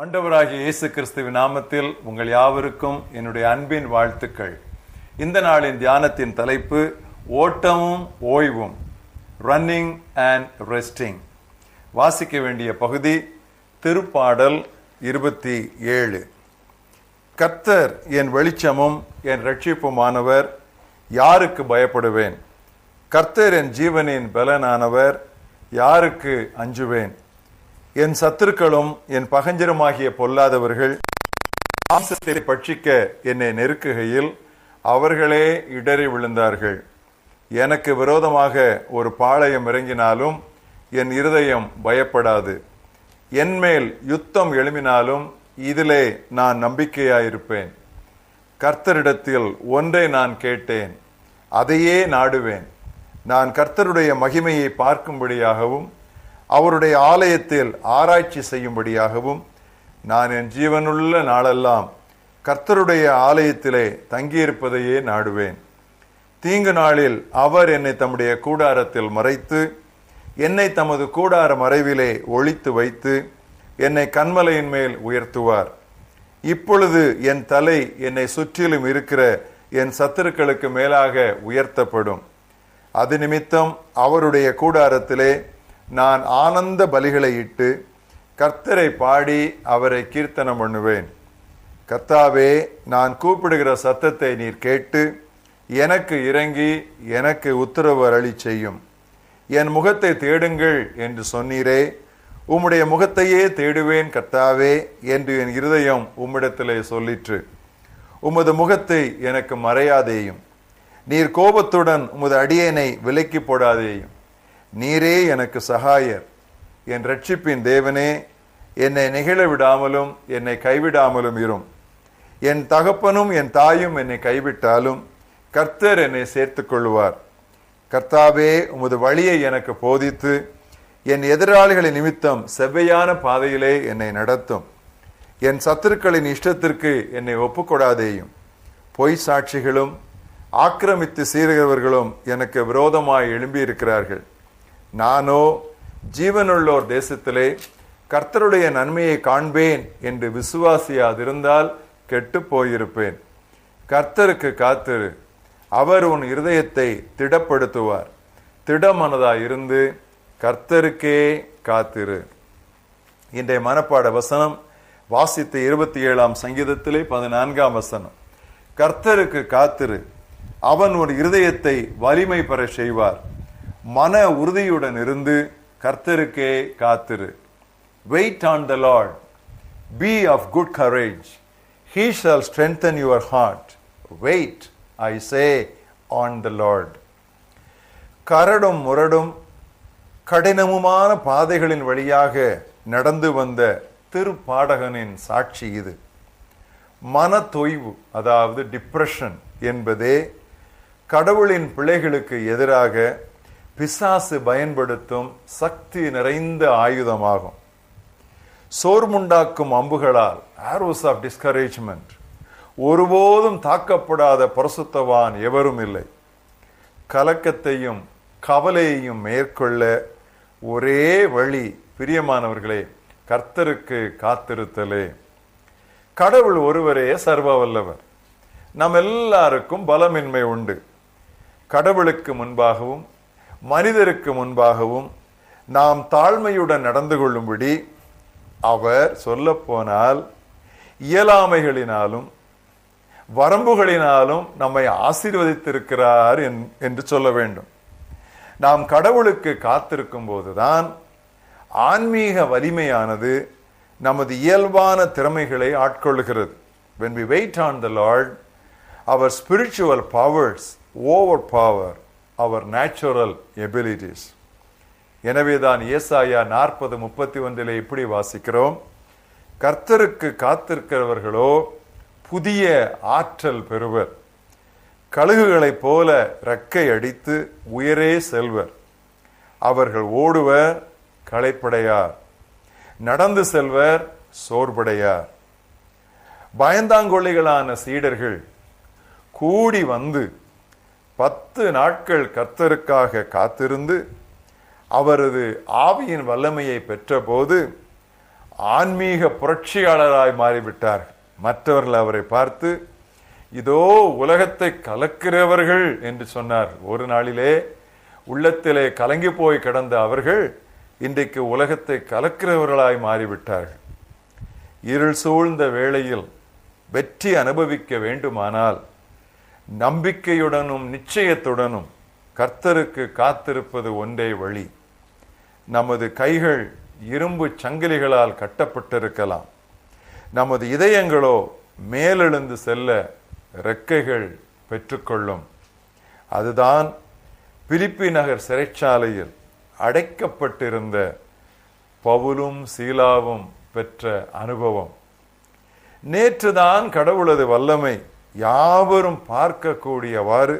ஆண்டவராகிய இயேசு கிறிஸ்துவின் நாமத்தில் உங்கள் யாவருக்கும் என்னுடைய அன்பின் வாழ்த்துக்கள். இந்த நாளின் தியானத்தின் தலைப்பு ஓட்டமும் ஓய்வும் ரன்னிங் அண்ட் ரெஸ்டிங் வாசிக்க வேண்டிய பகுதி திருப்பாடல் இருபத்தி ஏழு. கர்த்தர் என் வெளிச்சமும் என் ரட்சிப்புமானவர் யாருக்கு பயப்படுவேன்? கர்த்தர் என் ஜீவனின் பலனானவர் யாருக்கு அஞ்சுவேன்? என் சத்துருக்களும் என் பகஞ்சருமாகிய பொல்லாதவர்கள் மாம்சத்தை பட்சிக்க என்னை நெருக்குகையில் அவர்களே இடறி விழுந்தார்கள். எனக்கு விரோதமாக ஒரு பாளையம் இறங்கினாலும் என் இருதயம் பயப்படாது. என்மேல் யுத்தம் எழுமினாலும் இதிலே நான் நம்பிக்கையாயிருப்பேன். கர்த்தரிடத்தில் ஒன்றை நான் கேட்டேன் அதையே நாடுவேன். நான் கர்த்தருடைய மகிமையை பார்க்கும்படியாகவும் அவருடைய ஆலயத்தில் ஆராய்ச்சி செய்யும்படியாகவும் நான் என் ஜீவனுள்ள நாளெல்லாம் கர்த்தருடைய ஆலயத்திலே தங்கியிருப்பதையே நாடுவேன். தீங்கு நாளில் அவர் என்னை தம்முடைய கூடாரத்தில் மறைத்து என்னை தமது கூடார மறைவிலே ஒழித்து வைத்து என்னை கண்மலையின் மேல் உயர்த்துவார். இப்பொழுது என் தலை என்னை சுற்றிலும் இருக்கிற என் சத்துருக்களுக்கு மேலாக உயர்த்தப்படும். அது நிமித்தம் அவருடைய கூடாரத்திலே நான் ஆனந்த பலிகளை இட்டு கர்த்தரை பாடி அவரை கீர்த்தனம் பண்ணுவேன். கர்த்தாவே நான் கூப்பிடுகிற சத்தத்தை நீர் கேட்டு எனக்கு இறங்கி எனக்கு உத்தரவு அருளி செய்யும். என் முகத்தை தேடுங்கள் என்று சொன்னீரே. உம்முடைய முகத்தையே தேடுவேன் கர்த்தாவே என்று என் இருதயம் உம்மிடத்திலே சொல்லிற்று. உமது முகத்தை எனக்கு மறையாதேயும். நீர் கோபத்துடன் உமது அடியேனை விலக்கி போடாதேயும். நீரே எனக்கு சகாயர். என் ரட்சிப்பின் தேவனே என்னை நிகழ விடாமலும் என்னை கைவிடாமலும் இரும். என் தகப்பனும் என் தாயும் என்னை கைவிட்டாலும் கர்த்தர் என்னை சேர்த்து கொள்வார் கர்த்தாவே உமது வழியை எனக்கு போதித்து என் எதிராளிகளின் நிமித்தம் செவ்வையான பாதையிலே என்னை நடத்தும். என் சத்துருக்களின் இஷ்டத்திற்கு என்னை ஒப்புக்கொடாதேயும். பொய் சாட்சிகளும் ஆக்கிரமித்து சீருகிறவர்களும் எனக்கு விரோதமாய் எழும்பியிருக்கிறார்கள். நானோ ஜீவனுள்ளோர் தேசத்திலே கர்த்தருடைய நன்மையை காண்பேன் என்று விசுவாசியாதிருந்தால் கெட்டு போயிருப்பேன். கர்த்தருக்கு காத்திரு. அவர் உன் இருதயத்தை திடப்படுத்துவார். திடமனதாய் இருந்து கர்த்தருக்கே காத்திரு. இன்றைய மனப்பாட வசனம் வாசித்த இருபத்தி ஏழாம் சங்கீதத்திலே பதினான்காம் வசனம். கர்த்தருக்கு காத்திரு. அவன் ஒரு இருதயத்தை வலிமை பெற செய்வார். மன உறுதியுடன் இருந்து கர்த்தருக்கே காத்திரு. Wait on the Lord be of good courage he shall strengthen your heart wait I say on the Lord கரடும் முரடும் கடினமுமான பாதைகளின் வழியாக நடந்து வந்த திருப்பாடகனின் சாட்சி இது. மன தொய்வு அதாவது டிப்ரெஷன் என்பதே கடவுளின் பிள்ளைகளுக்கு எதிராக பிசாசு பயன்படுத்தும் சக்தி நிறைந்த ஆயுதமாகும். சோர்முண்டாக்கும் அம்புகளால் ஆரோஸ் ஆஃப் டிஸ்கரேஜ்மெண்ட் ஒருபோதும் தாக்கப்படாத பரிசுத்தவான் எவரும் இல்லை. கலக்கத்தையும் கவலையையும் மேற்கொள்ள ஒரே வழி பிரியமானவர்களே கர்த்தருக்கு காத்திருத்தலே. கடவுள் ஒருவரே சர்வ வல்லவர் நம் எல்லாருக்கும் பலமின்மை உண்டு. கடவுளுக்கு முன்பாகவும் மனிதருக்கு முன்பாகவும் நாம் தாழ்மையுடன் நடந்து கொள்ளும்படி அவர் சொல்ல போனால் இயலாமைகளினாலும் வரம்புகளினாலும் நம்மை ஆசீர்வதித்திருக்கிறார் என்று சொல்ல வேண்டும். நாம் கடவுளுக்கு காத்திருக்கும் போதுதான் ஆன்மீக வலிமையானது நமது இயல்பான திறமைகளை ஆட்கொள்கிறது. When we wait on the Lord our spiritual powers overpower our natural abilities எனவே தான் ஏசாயா நாற்பது முப்பத்தி ஒன்றிலே இப்படி வாசிக்கிறோம். கர்த்தருக்கு காத்திருக்கிறவர்களோ புதிய ஆற்றல் பெறுவர். கழுகுகளைப் போல ரெக்கை அடித்து உயரே செல்வர். அவர்கள் ஓடுவர் களைப்படையார். நடந்து செல்வர் சோர்படையார். பயந்தாங்கொள்ளிகளான சீடர்கள் கூடி வந்து பத்து நாட்கள் கர்த்தருக்காக காத்திருந்து அவரது ஆவியின் வல்லமையை பெற்றபோது ஆன்மீக புரட்சியாளராய் மாறிவிட்டார். மற்றவர்கள் அவரை பார்த்து இதோ உலகத்தை கலக்கிறவர்கள் என்று சொன்னார். ஒரு நாளிலே உள்ளத்திலே கலங்கி போய் கிடந்த அவர்கள் இன்றைக்கு உலகத்தை கலக்கிறவர்களாய் மாறிவிட்டார்கள். இருள் சூழ்ந்த வேளையில் வெற்றி அனுபவிக்க வேண்டுமானால் நம்பிக்கையுடனும் நிச்சயத்துடனும் கர்த்தருக்கு காத்திருப்பது ஒன்றே வழி. நமது கைகள் இரும்பு சங்கிலிகளால் கட்டப்பட்டிருக்கலாம். நமது இதயங்களோ மேலெழுந்து செல்ல ரெக்கைகள் பெற்றுக்கொள்ளும். அதுதான் பிலிப்பி நகர் சிறைச்சாலையில் அடைக்கப்பட்டிருந்த பவுலும் சீலாவும் பெற்ற அனுபவம். நேற்றுதான் கடவுளது வல்லமை யாவரும் பார்க்கக்கூடியவாறு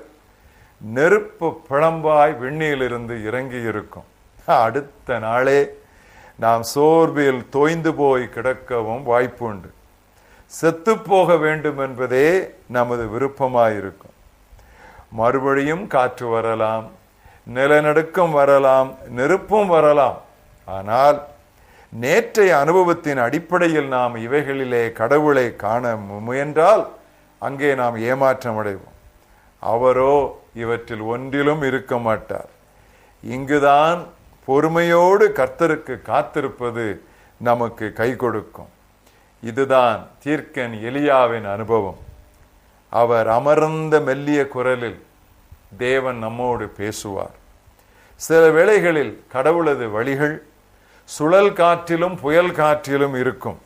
நெருப்பு பிளம்பாய் விண்ணிலிருந்து இறங்கி இருக்கும் அடுத்த நாளே நாம் சோர்வில் தோய்ந்து போய் கிடக்கவும் வாய்ப்புண்டு. செத்து போக வேண்டும் என்பதே நமது விருப்பமாயிருக்கும். மறுபடியும் காற்று வரலாம் நிலநடுக்கம் வரலாம் நெருப்பும் வரலாம். ஆனால் நேற்றைய அனுபவத்தின் அடிப்படையில் நாம் இவைகளிலே கடவுளை காண முயன்றால் அங்கே நாம் ஏமாற்றம் அடைவோம் அவரோ இவற்றில் ஒன்றிலும் இருக்க மாட்டார். இங்குதான் பொறுமையோடு கர்த்தருக்கு காத்திருப்பது நமக்கு கை கொடுக்கும். இதுதான் தீர்க்கன் எலியாவின் அனுபவம். அவர் அமர்ந்த மெல்லிய குரலில் தேவன் நம்மோடு பேசுவார். சில வேளைகளில் கடவுளது வழிகள் சுழல் காற்றிலும் புயல் காற்றிலும் இருக்கும்.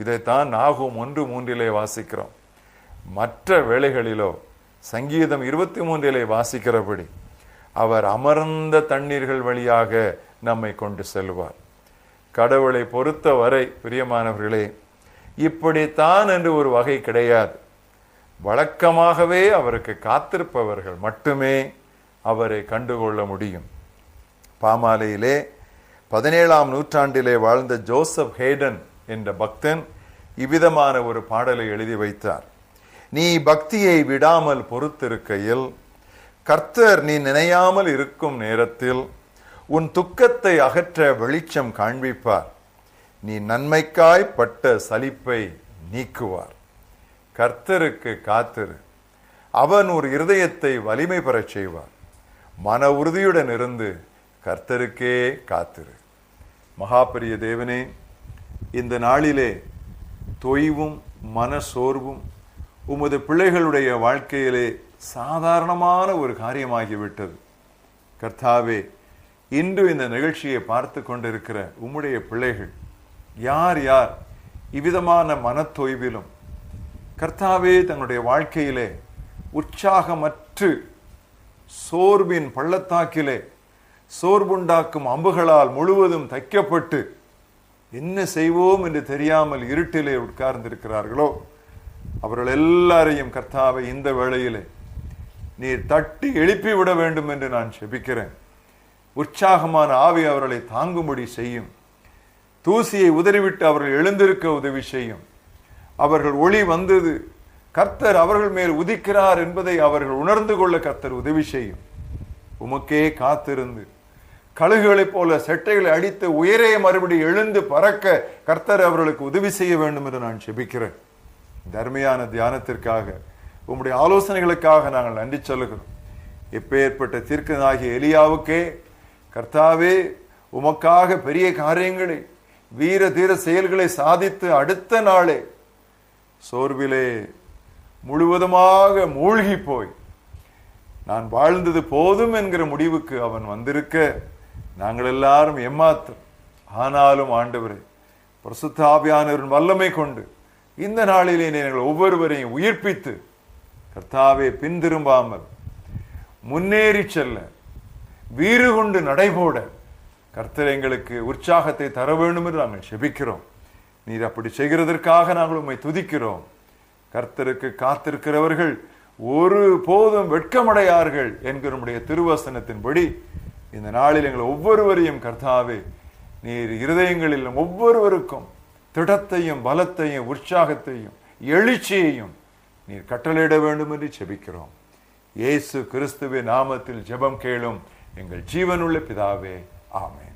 இதைத்தான் நாகும் ஒன்று மூன்றிலே வாசிக்கிறோம். மற்ற வேளைகளிலோ சங்கீதம் இருபத்தி மூன்றிலே வாசிக்கிறபடி அவர் அமர்ந்த தண்ணீர்கள் வழியாக நம்மை கொண்டு செல்வார். கடவுளை பொறுத்தவரை பிரியமானவர்களே இப்படித்தான் என்று ஒரு வகை கிடையாது. வழக்கமாகவே அவருக்கு காத்திருப்பவர்கள் மட்டுமே அவரை கண்டுகொள்ள முடியும். பாமாலையிலே பதினேழாம் நூற்றாண்டிலே வாழ்ந்த ஜோசப் ஹேடன் என்ற பக்தன் இவ்விதமான ஒரு பாடலை எழுதி வைத்தார். நீ பக்தியை விடாமல் பொறுத்திருக்கையில் கர்த்தர் நீ நினையாமல் இருக்கும் நேரத்தில் உன் துக்கத்தை அகற்ற வெளிச்சம் காண்பிப்பார். நீ நன்மைக்காய் பட்ட சலிப்பை நீக்குவார். கர்த்தருக்கு காத்திரு. அவன் ஒரு இருதயத்தை வலிமை பெறச் செய்வார். மன உறுதியுடன் இருந்து கர்த்தருக்கே காத்திரு. மகாபரிய தேவனே இந்த நாளிலே தொய்வும் மன சோர்வும் உமது பிள்ளைகளுடைய வாழ்க்கையிலே சாதாரணமான ஒரு காரியமாகிவிட்டது. கர்த்தாவே இன்று இந்த நிகழ்ச்சியை பார்த்து கொண்டிருக்கிற உம்முடைய பிள்ளைகள் யார் யார் இவ்விதமான மனத்தொய்விலும் கர்த்தாவே தன்னுடைய வாழ்க்கையிலே உற்சாகமற்று சோர்வின் பள்ளத்தாக்கிலே சோர்வுண்டாக்கும் அம்புகளால் முழுவதும் தைக்கப்பட்டு என்ன செய்வோம் என்று தெரியாமல் இருட்டிலே உட்கார்ந்திருக்கிறார்களோ அவர்கள் எல்லாரையும் கர்த்தாவை இந்த வேளையிலே நீர் தட்டி எழுப்பி விட வேண்டும் என்று நான் செபிக்கிறேன். உற்சாகமான ஆவி அவர்களை தாங்கும்படி செய்யும். தூசியை உதறிவிட்டு அவர்கள் எழுந்திருக்க உதவி செய்யும். அவர்கள் ஒளி வந்தது கர்த்தர் அவர்கள் மேல் உதிக்கிறார் என்பதை அவர்கள் உணர்ந்து கொள்ள கர்த்தர் உதவி செய்யும். உமக்கே காத்திருந்து கழுகுகளைப் போல செட்டைகளை அடித்து உயரே மறுபடி எழுந்து பறக்க கர்த்தர் அவர்களுக்கு உதவி செய்ய வேண்டும் என்று நான் செபிக்கிறேன் தர்மையான தியானத்திற்காக உம்முடைய ஆலோசனைகளுக்காக நாங்கள் நன்றி சொல்லுகிறோம். எப்பேற்பட்ட தீர்க்கனாகிய எலியாவுக்கே கர்த்தாவே உமக்காக பெரிய காரியங்களை வீர தீர செயல்களை சாதித்து அடுத்த நாளே சோர்விலே முழுவதுமாக மூழ்கி போய் நான் வாழ்ந்தது போதும் என்கிற முடிவுக்கு அவன் வந்திருக்க நாங்கள் எல்லாரும் ஏமாத்தம் ஆனாலும் ஆண்டவரே பிரசுத்தாபியானவரின் வல்லமை கொண்டு இந்த நாளிலே நீங்கள் ஒவ்வொருவரையும் உயிர்ப்பித்து கர்த்தாவே பின்திரும்பாமல் முன்னேறி செல்ல வீறு கொண்டு நடைபோட கர்த்தர் எங்களுக்கு உற்சாகத்தை தர வேண்டும் என்று நாங்கள் செபிக்கிறோம். நீர் அப்படி செய்கிறதற்காக நாங்கள் உண்மை துதிக்கிறோம். கர்த்தருக்கு காத்திருக்கிறவர்கள் ஒரு போதும் வெட்கமடையார்கள் என்கிற நம்முடைய திருவசனத்தின்படி இந்த நாளில் எங்கள் ஒவ்வொருவரையும் கர்த்தாவே நீர் இருதயங்களில் ஒவ்வொருவருக்கும் திடத்தையும் பலத்தையும் உற்சாகத்தையும் எழுச்சியையும் நீர் கட்டளையிட வேண்டும் என்று செபிக்கிறோம் இயேசு கிறிஸ்துவின் நாமத்தில் ஜெபம் கேளும் எங்கள் ஜீவனுள்ள பிதாவே ஆமே